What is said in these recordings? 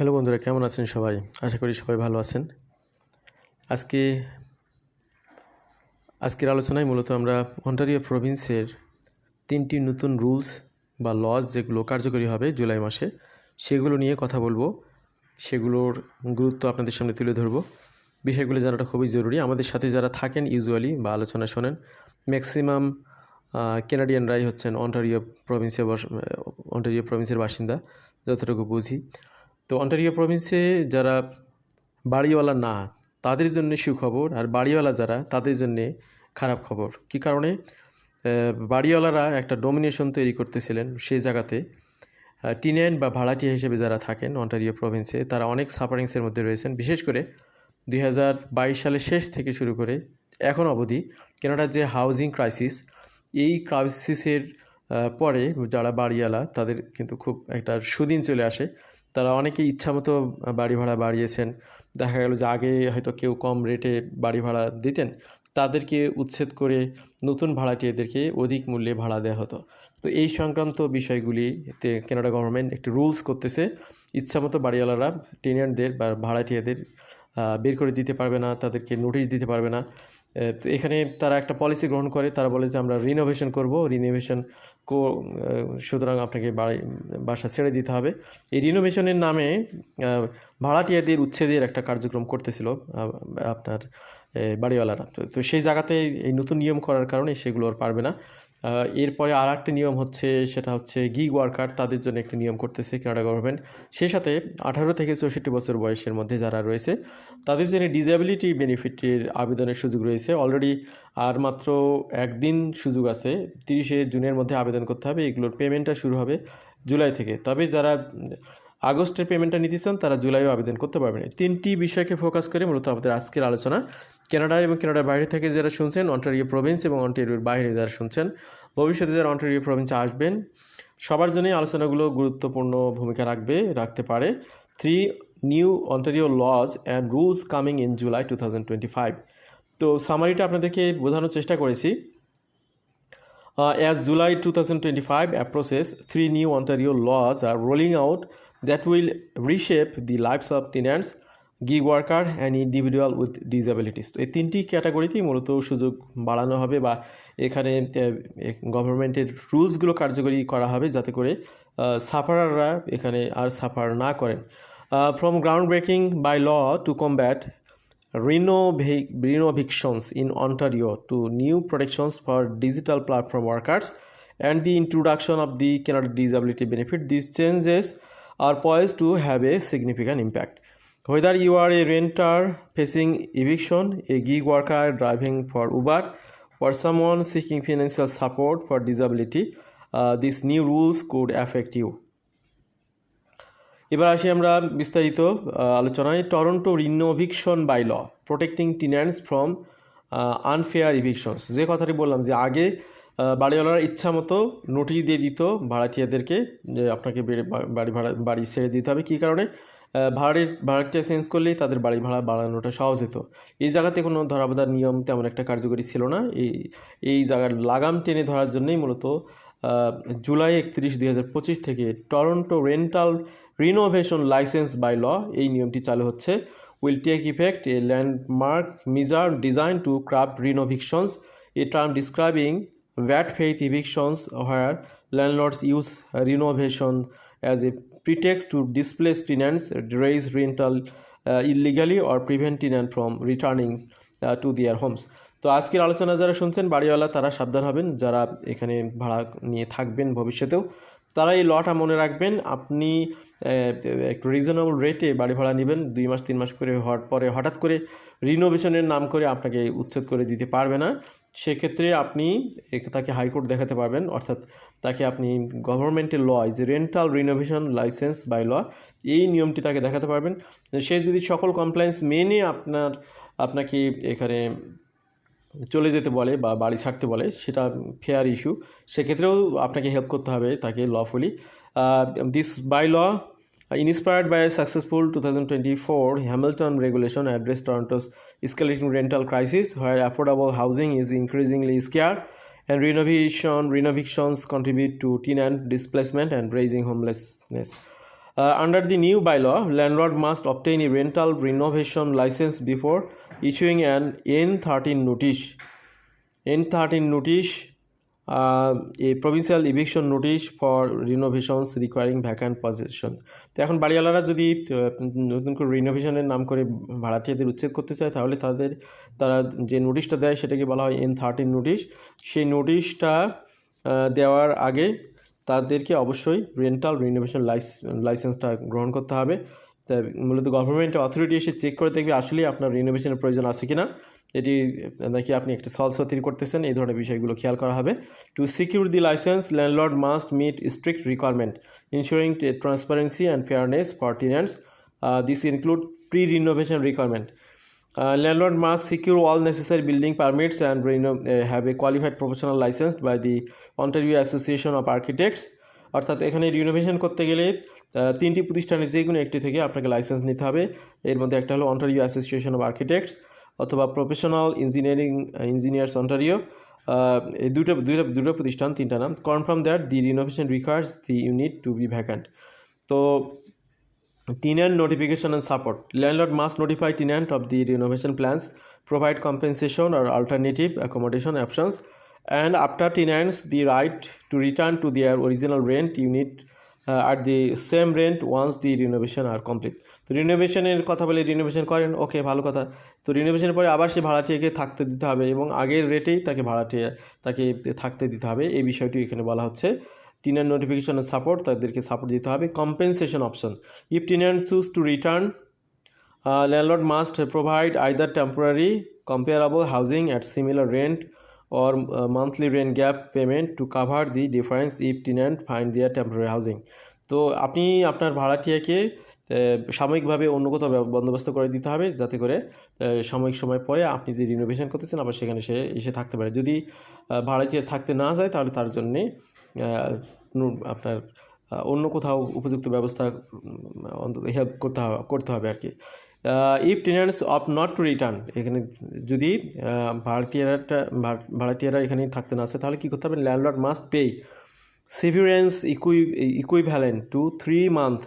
Hello বন্ধুরা, কেমন আছেন সবাই? আশা করি সবাই ভালো আছেন। আজকে, আজকের আলোচনায় মূলত আমরা অন্টারিও প্রভিন্সের তিনটি নতুন রুলস বা লজ যেগুলো কার্যকরী হবে জুলাই মাসে, সেগুলো নিয়ে কথা বলব। সেগুলোর গুরুত্ব আপনাদের সামনে তুলে ধরবো। বিষয়গুলো জানাটা খুবই জরুরি। আমাদের সাথে যারা থাকেন ইউজুয়ালি বা আলোচনা শোনেন, ম্যাক্সিমাম কেনাডিয়ানরাই হচ্ছেন অন্টারিও প্রভিন্সের অন্টারিও প্রভিন্সের বাসিন্দা, যতটুকু বুঝি। তো অন্টারিও প্রভিন্সে যারা বাড়িওয়ালা না, তাদের জন্য সুখবর আর বাড়িওয়ালা যারা, তাদের জন্যে খারাপ খবর। কী কারণে? বাড়িওয়ালারা একটা ডোমিনেশন তৈরি করতেছিলেন সেই জায়গাতে। টিনেন বা ভাড়াটিয়া হিসেবে যারা থাকেন অন্টারিও প্রভিন্সে, তারা অনেক সাফারিংসের মধ্যে রয়েছেন। বিশেষ করে দুই হাজার বাইশ সালের শেষ থেকে শুরু করে এখন অবধি কেনাডার যে হাউজিং ক্রাইসিস এই ক্রাইসিসের পরে যারা বাড়িওয়ালা, তাদের কিন্তু খুব একটা সুদিন চলে আসে। তারা অনেকেই ইচ্ছামতো বাড়ি ভাড়া বাড়িয়েছেন। দেখা গেল যে আগে হয়তো কেউ কম রেটে বাড়ি ভাড়া দিতেন, তাদেরকে উচ্ছেদ করে নতুন ভাড়াটিয়াদেরকে অধিক মূল্যে ভাড়া দেওয়া হতো। তো এই সংক্রান্ত বিষয়গুলিতে কানাডা গভর্নমেন্ট একটি রুলস করতেছে, ইচ্ছামতো বাড়িওয়ালারা টেনিয়ারদের বা ভাড়াটিয়াদের বের করে দিতে পারবে না, তাদেরকে নোটিশ দিতে পারবে না। তো এখানে তারা একটা পলিসি গ্রহণ করে। তারা বলে যে, আমরা রিনোভেশন করব। রিনোভেশন সুতরাং আপনাকে বাড়ি, বাসা ছেড়ে দিতে হবে। এই রিনোভেশনের নামে ভাড়াটিয়াদের উচ্ছেদের একটা কার্যক্রম করতেছিল আপনার বাড়িওয়ালারা। তো সেই জায়গাতে এই নতুন নিয়ম করার কারণে সেগুলো আর পারবে না। এরপরে আর একটা নিয়ম হচ্ছে, সেটা হচ্ছে গিগ ওয়ার্কার তাদের জন্য একটি নিয়ম করতেছে কানাডা গভর্নমেন্ট সেই সাথে আঠারো থেকে চৌষট্টি বছর বয়সের মধ্যে যারা রয়েছে, তাদের জন্য ডিসেবিলিটি বেনিফিটের আবেদনের সুযোগ রয়েছে। অলরেডি আর মাত্র একদিন সুযোগ আছে, তিরিশে জুনের মধ্যে আবেদন করতে হবে, এগুলোর পেমেন্টটা শুরু হবে জুলাই থেকে। তবে যারা আগস্টের পেমেন্টটা নিতে চান, তারা জুলাইও আবেদন করতে পারবেন। তিনটি বিষয়কে ফোকাস করে মূলত আমাদের আজকের আলোচনা। কানাডা এবং কানাডার বাইরে থেকে যারা শুনছেন অন্টারিও প্রভিন্স এবং অন্টারিওর বাইরে যারা শুনছেন ভবিষ্যতে যারা অন্টারিও প্রভিন্সে আসবেন সবার জন্যই আলোচনাগুলো গুরুত্বপূর্ণ ভূমিকা রাখবে রাখতে পারে। Three new Ontario laws and rules coming in July two thousand twenty five তো সামারিটা আপনাদেরকে বোঝানোর চেষ্টা করেছি। Uh, as July 2025 approaches, three new Ontario laws are rolling out that will reshape the lives of tenants, gig worker and individual with disabilities তো এই তিনটি ক্যাটাগরিতেই মূলত সুযোগ বাড়ানো হবে বা এখানে গভর্নমেন্টের রুলসগুলো কার্যকরী করা হবে যাতে করে সাফারাররা এখানে আর সাফার না করেন। From groundbreaking bylaw to combat renovi renovictions in Ontario to new protections for digital platform workers and the introduction of the Canada disability benefit this changes are poised to have a significant impact whether you are a renter facing eviction a gig worker driving for Uber for someone seeking financial support for disability this new rules could affect you এবার আসি আমরা বিস্তারিত uh, আলোচনায়। Toronto ren eviction bylaw protecting tenants from unfair evictions যে কথাটি বললাম যে আগে uh, বাড়িওয়ালার ইচ্ছা মতো নোটিশ দিয়ে দিত, ভাড়াটিয়াদেরকে যে আপনাকে বাড়ি ভাড়া, বাড়ি ছেড়ে দিতে হবে। কী কারণে? ভাড়ের ভাড়াটিয়া চেঞ্জ করলেই তাদের বাড়ি ভাড়া বাড়ানোটা সহজ হতো। এই জায়গাতে কোনো ধরাবাধার নিয়ম তেমন একটা কার্যকরী ছিল না। এই এই জায়গার লাগাম টেনে ধরার জন্যই মূলত জুলাই একত্রিশ দুই হাজার পঁচিশ থেকে Toronto rental renovation licence bylaw এই নিয়মটি চালু হচ্ছে। Will take effect a landmark measure designed to curb renovictions. A term describing bad faith evictions where landlords use renovation as a pretext to displace tenants, raise rental uh, illegally, or prevent tenant from returning uh, to their homes. তো আজকের আলোচনা যারা শুনছেন বাড়িওয়ালা তারা সাবধান হবেন। যারা এখানে ভাড়া নিয়ে থাকবেন ভবিষ্যতেও তারা এই লটা মনে রাখবেন। আপনি একটু রিজনেবল রেটে বাড়ি ভাড়া নেবেন। দুই মাস তিন মাস করে হওয়ার পরে হঠাৎ করে রিনোভেশনের নাম করে আপনাকে উচ্ছেদ করে দিতে পারবে না। সেক্ষেত্রে আপনি তাকে হাইকোর্ট দেখাতে পারবেন। অর্থাৎ তাকে আপনি গভর্নমেন্টের ল যে rental renovation licence by law এই নিয়মটি তাকে দেখাতে পারবেন। সে যদি সকল কমপ্লায়েন্স মেনে আপনার, আপনাকে এখানে চলে যেতে বলে বা বাড়ি ছাড়তে বলে, সেটা ফেয়ার ইস্যু সেক্ষেত্রেও আপনাকে হেল্প করতে হবে তাকে lawfully this bylaw inspired by a successful 2024 Hamilton regulation addressed Toronto's escalating rental crisis, where affordable housing is increasingly scarce and renovation renovations contribute to tenant displacement and raising homelessness. Uh, under the new bylaw, landlord must obtain a rental renovation license before issuing an N13 notice. N13 notice, a provincial eviction notice for renovations requiring vacant possession. তো এখন বাড়িওয়ালারা যদি নতুন করে রিনোভেশনের নাম করে ভাড়াটিয়াদের উচ্ছেদ করতে চায়, তাহলে তাদের, তারা যে নোটিশটা দেয় সেটাকে বলা হয় এন থার্টিন নোটিশ সেই নোটিশটা দেওয়ার আগে তাদেরকে অবশ্যই রেন্টাল রিনোভেশন লাইসেন্সটা গ্রহণ করতে হবে। মূলত গভর্নমেন্ট অথরিটি এসে চেক করে দেখবে আসলেই আপনার রিনোভেশনের প্রয়োজন আছে কি না এটি নাকি আপনি একটা সল সতির করতেছেন এই ধরনের বিষয়গুলো খেয়াল করা হবে। To secure the licence landlord must meet strict requirement ensuring transparency and fairness for tenants this include pre renovation requirement Uh, landlord must secure all necessary building permits and reno- uh, have a qualified professional license by the Ontario Association অর্থাৎ এখানে renovation করতে গেলে তিনটি প্রতিষ্ঠানের যে কোনো একটি থেকে আপনাকে লাইসেন্স নিতে হবে। এর মধ্যে একটা হলো অন্টারিও অ্যাসোসিয়েশন অফ আর্কিটেক্টস অথবা প্রফেশনাল ইঞ্জিনিয়ারিং ইঞ্জিনিয়ার্স অন্টারিও এই দুটো দুটো দুটো প্রতিষ্ঠান, তিনটা নাম confirm that the renovation requires the unit to be vacant তো tenant notification and support landlord must notify tenant of the renovation plans provide compensation or alternative accommodation options and offer tenants the right to return to their original rent unit uh, at the same rent once the renovation are complete. তো রিনোভেশনের কথা বলে renovation করেন ওকে ভালো কথা। তো রিনোভেশনের পরে আবার সে ভাড়াটিয়াকে থাকতে দিতে হবে এবং আগের রেটেই তাকে ভাড়াটিয়া তাকে থাকতে দিতে হবে। এই বিষয়টি এখানে বলা হচ্ছে। টিনার নোটিফিকেশন সাপোর্ট তাদেরকে সাপোর্ট দিতে হবে। Compensation option if tenant choose to return landlord must provide either temporary comparable housing at similar rent or uh, monthly rent gap payment to cover the difference if tenant find their temporary housing. তো আপনি আপনার ভাড়াটিয়াকে সাময়িকভাবে অন্য কোথাও বন্দোবস্ত করে দিতে হবে যাতে করে সাময়িক সময় পরে আপনি যে রিনোভেশন করতেছেন আবার সেখানে সে এসে থাকতে পারে। যদি ভাড়াটিয়া থাকতে না যায় তাহলে তার জন্যে আপনার অন্য কোথাও উপযুক্ত ব্যবস্থা হেল্প করতে হবে করতে হবে আর কি। If tenants opt not to return এখানে যদি ভাড়াটিয়ারাটা ভাড়- ভাড়াটিয়ারা এখানে থাকতে না আসে তাহলে কী করতে হবে landlord must pay severance equi- equivalent to three month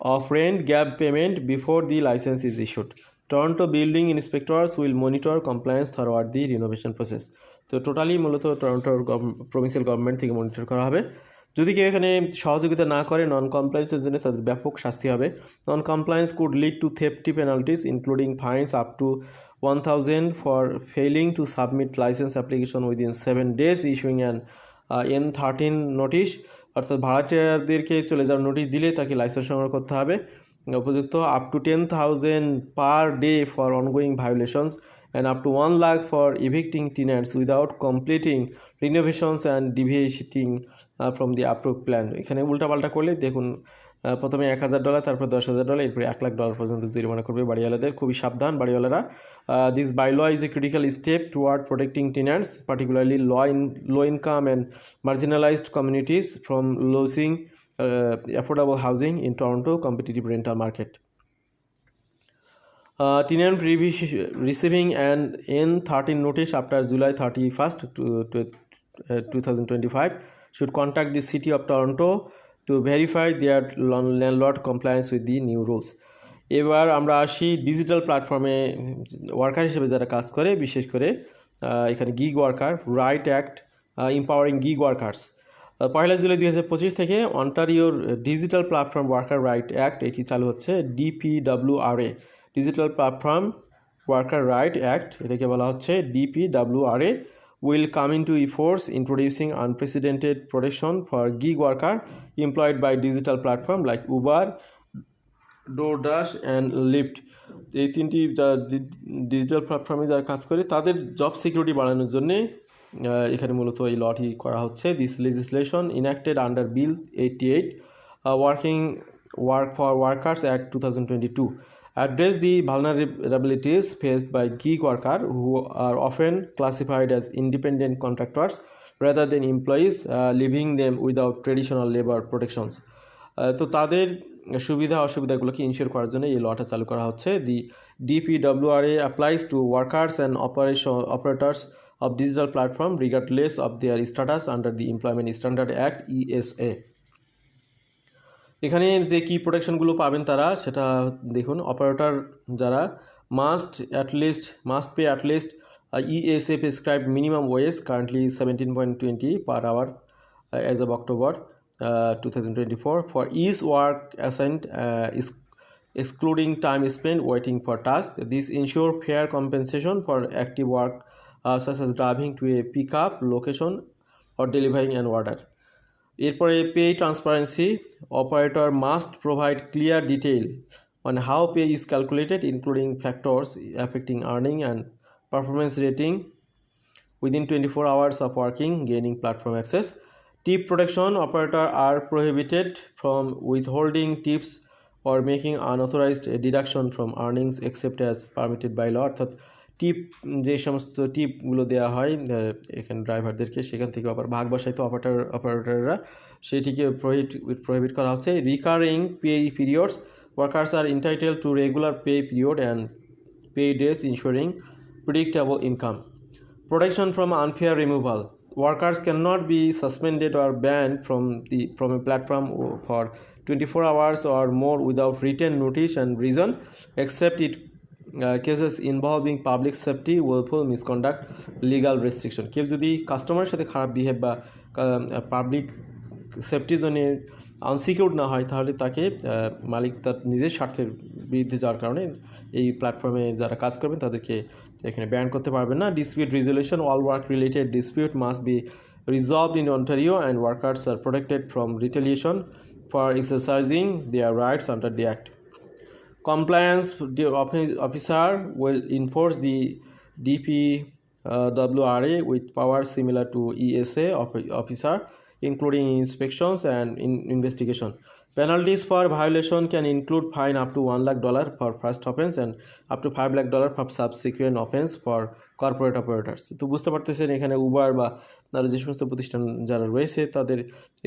of rent gap payment before the license is issued. Toronto building inspectors will monitor compliance throughout the renovation process. তো টোটালি মূলত টরন্টোর প্রভিন্সিয়াল গভর্নমেন্ট থেকে monitor করা হবে যদি কেউ এখানে সহযোগিতা না করে নন কমপ্লায়েন্সের জন্য তাদের ব্যাপক শাস্তি হবে। Non compliance could lead to hefty penalties including fines up to one thousand for failing to submit licence application within seven days issuing an N thirteen notice অর্থাৎ ভাড়াটিয়াদেরকে চলে যাওয়ার নোটিশ দিলে তাকে লাইসেন্স সংগ্রহ করতে হবে। উপযুক্ত up to ten thousand per day for ongoing violations and up to one lakh for evicting tenants without completing renovations and deviating from the approve plan এখানে উল্টাপাল্টা করলে দেখুন প্রথমে এক হাজার ডলার তারপর দশ হাজার ডলার এরপরে এক লাখ ডলার পর্যন্ত জরিমানা করবে বাড়িওয়ালাদের। খুবই সাবধান বাড়িওয়ালারা। This bylaw is a critical step toward protecting tenants particularly law in low income and marginalised communities from losing affordable housing in Toronto competitive rental market Uh, revis- receiving an N13 notice after July 31st to, to, uh, 2025 should contact the city of to verify their lon- landlord compliance with the new rules. এবার আমরা আসি digital প্ল্যাটফর্মে worker হিসেবে যারা কাজ করে বিশেষ করে এখানে gig worker right act empowering gig workers পয়লা জুলাই দুই হাজার পঁচিশ থেকে অন্টারিওর digital platform worker right act এটি চালু হচ্ছে DPWRA digital platform worker right act এটাকে বলা হচ্ছে ডিপিডাব্লিউআরএ will come into force introducing unprecedented protection for gig worker employed by digital platform like Uber, DoorDash and Lyft. এই তিনটি ডিজিটাল প্ল্যাটফর্মে যারা কাজ করে তাদের জব সিকিউরিটি বাড়ানোর জন্যে এখানে মূলত এই লটি করা হচ্ছে। This legislation enacted under bill eighty eight working work for workers act two thousand twenty two address the vulnerabilities faced by gig workers who are often classified as independent contractors rather than employees, uh, leaving them without traditional labor protections. Uh, তো তাদের সুবিধা অসুবিধাগুলোকে ensure করার জন্য এই লটা চালু করা হচ্ছে the DPWRA applies to workers and operation operators of digital platform regardless of their status under the employment standard act ESA এখানে যে কি প্রোটেকশনগুলো পাবেন তারা সেটা দেখুন অপারেটর যারা must at least must pay at least ESA prescribe minimum wage currently seventeen point twenty per hour as of October two thousand twenty four for is work assigned is excluding time spent waiting for task. This ensure fair compensation for active work uh, such as driving to a pickup location or delivering an order. এরপরে pay transparency operator must provide clear detail on how pay is calculated including factors affecting earning and performance rating within 24 hours of working gaining platform access tip protection operator are prohibited from withholding tips or making unauthorized deduction from earnings except as permitted by law অর্থাৎ Tip, যে সমস্ত টিপগুলো দেওয়া হয় এখানে ড্রাইভারদেরকে, সেখান থেকে আবার ভাগ বসাইতো অপারেটর অপারেটররা সেটিকে প্রোহিট প্রোহিবিট করা হচ্ছে। Recurring pay periods workers are entitled to regular pay period and pay days ensuring predictable income protection from unfair removal workers can not be suspended or banned from the from a platform for twenty four hours or more without written notice and reason except it cases involving public safety wilful misconduct legal restriction কেউ যদি কাস্টমারের সাথে খারাপ behave বা public safety জোনের unsecured না হয়, তাহলে তাকে মালিক তার নিজের স্বার্থের বিরুদ্ধে যাওয়ার কারণে এই প্ল্যাটফর্মে যারা কাজ করবেন, তাদেরকে এখানে ব্যান করতে পারবেন না। Dispute resolution all work related dispute must be resolve in Ontario and workers are protected from retaliation for exercising their rights under the act compliance officer will enforce the DP WRA with power similar to ESA officer including inspections and investigation penalties for violation can include fine up to one lakh dollar for first offence and up to five lakh dollar for subsequent offence for corporate operators তো বুঝতে পারতেছেন, এখানে Uber বা আরও যে সমস্ত প্রতিষ্ঠান যারা রয়েছে, তাদের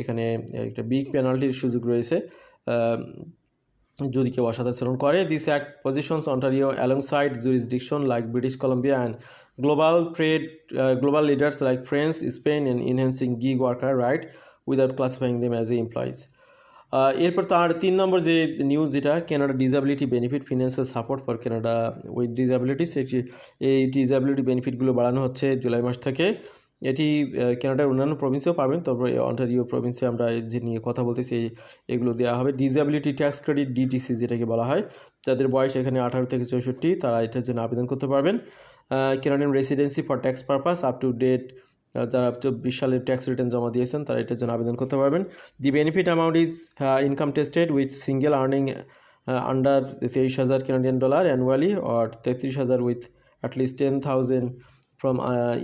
এখানে একটা বিগ পেনাল্টির সুযোগ রয়েছে। যদি কেউ অসদাচরণ করে this act positions Ontario alongside jurisdiction like British Columbia and global trade global leaders like France Spain and enhancing gig worker right without classifying them as a employees এরপর তার তিন নম্বর যে নিউজ যেটা Canada disability benefit financial support for Canada with disabilities এটি, এই disability বেনিফিটগুলো বাড়ানো হচ্ছে জুলাই মাস থেকে। এটি কানাডার অন্যান্য প্রভিন্সেও পাবেন। তবে অন্টারিও প্রভিন্সে আমরা যে নিয়ে কথা বলতেছি এগুলো দেওয়া হবে। ডিসএবিলিটি ট্যাক্স ক্রেডিট ডিটিসি যেটাকে বলা হয়, যাদের বয়স এখানে আঠারো থেকে চৌষট্টি, তারা এটার জন্য আবেদন করতে পারবেন। Canadian residency for tax purpose up to date যারা চব্বিশ সালের ট্যাক্স রিটার্ন জমা দিয়েছেন, তারা এটার জন্য আবেদন করতে পারবেন। The benefit amount is income tested with single earning under তেইশ হাজার কেনাডিয়ান ডলার অ্যানুয়ালি অর তেত্রিশ হাজার with at least ten thousand from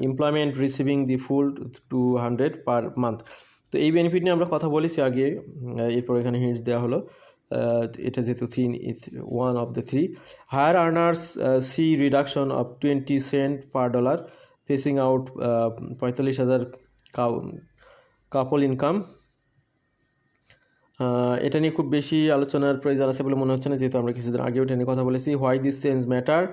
employment receiving the full two hundred per month তো এই বেনিফিট নিয়ে আমরা কথা বলেছি আগে এরপর এখানে হিন্টস দেওয়া হলো। এটা যেহেতু three one of the three higher earners see reduction of twenty cent per dollar phasing out পঁয়তাল্লিশ হাজার কাপল ইনকাম এটা নিয়ে খুব বেশি আলোচনার প্রয়োজন আছে বলে মনে হচ্ছে না, যেহেতু আমরা কিছুদিন আগেও এটা নিয়ে কথা বলেছি। Why this change matter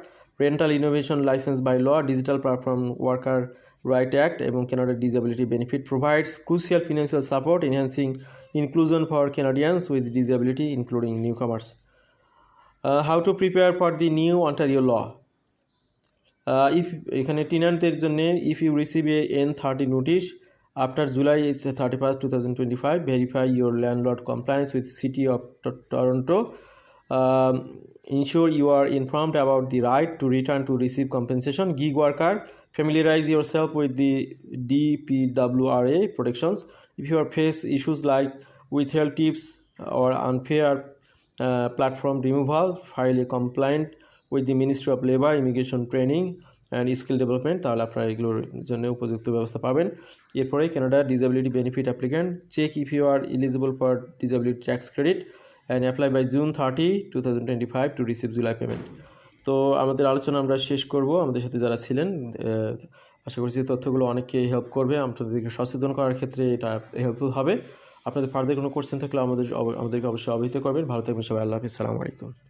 rental innovation licence bylaw digital platform worker right act এবং কেনাডার disability benefit provides crucial financial support enhancing inclusion for Canadians with disability including newcomers how to prepare for the new Ontario law if এখানে টিনান্টদের জন্য if you receive a N thirty notice after July thirty first two thousand twenty five verify your landlord compliance with city of Toronto ensure you are informed about the right to return to receive compensation gig worker familiarize yourself with the dpwra protections if you are face issues like withheld tips or unfair uh, platform removal file a complaint with the ministry of labor immigration training and skill development তাহলে আপনারা এগুলোর জন্য উপযুক্ত ব্যবস্থা পাবেন এরপরে Canada disability benefit applicant check if you are eligible for disability tax credit and apply by June thirty two thousand twenty five to receive July payment তো আমাদের আলোচনা আমরা শেষ করব। আমাদের সাথে যারা ছিলেন আশা করছি তথ্যগুলো অনেককে হেল্প করবে। আপনাদেরকে সচেতন করার ক্ষেত্রে এটা হেল্পফুল হবে। আপনাদের ফার্দার কোনো কোশ্চেন থাকলে আমাদের, আমাদেরকে অবশ্যই অবহিত করবেন। ভালো থাকবেন সবাই। আল্লাহ হাফিজ। সালামু আলাইকুম।